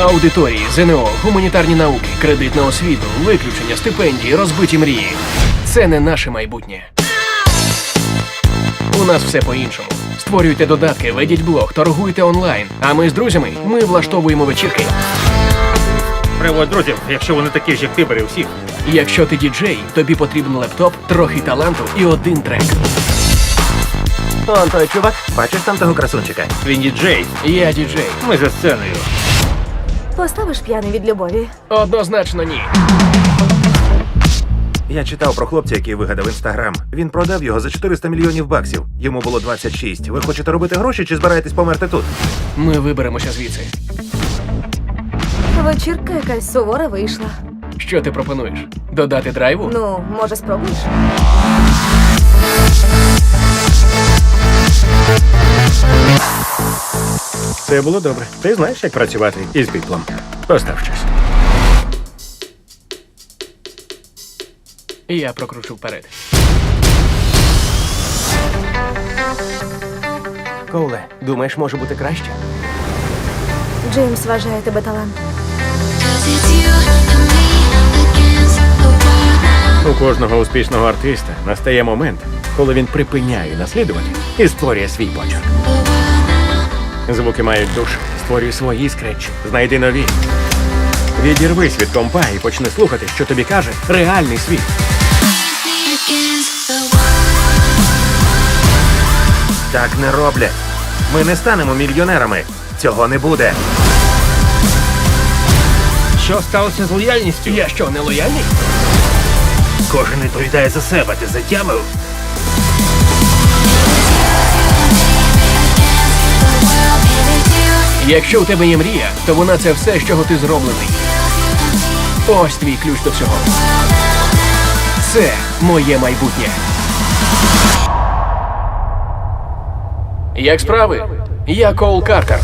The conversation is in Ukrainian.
Аудиторії, ЗНО, гуманітарні науки, кредит на освіту, виключення, стипендії, розбиті мрії. Це не наше майбутнє. У нас все по-іншому. Створюйте додатки, ведіть блог, торгуйте онлайн. А ми з друзями ми влаштовуємо вечірки. Приводь друзів, якщо вони такі ж, як ти, бери всіх. Якщо ти діджей, тобі потрібен лептоп, трохи таланту і один трек. Он той чувак, бачиш там того красунчика? Він діджей. Я діджей. Ми за сценою. Поставиш п'яний від любові. Однозначно ні. Я читав про хлопця, який вигадав інстаграм. Він продав його за 400 мільйонів баксів. Йому було 26. Ви хочете робити гроші чи збираєтесь померти тут? Ми виберемося звідси. Вечірка якась сувора вийшла. Що ти пропонуєш? Додати драйву? Ну, може, спробуєш? Це було добре. Ти знаєш, як працювати із бітлом. Постав щось. Я прокручу вперед. Коуле, думаєш, може бути краще? Джеймс вважає тебе талантом. У кожного успішного артиста настає момент, коли він припиняє наслідувати і створює свій почерк. Звуки мають душу, створюй свої скречі, знайди нові. Відірвись від компа і почни слухати, що тобі каже реальний світ. Так не роблять. Ми не станемо мільйонерами. Цього не буде. Що сталося з лояльністю? Я що, не лояльний? Кожен відповідає за себе, ти затямив. Якщо у тебе є мрія, то вона це все, з чого ти зроблений. Ось твій ключ до всього. Це моє майбутнє. Як справи? Я Коул Картер.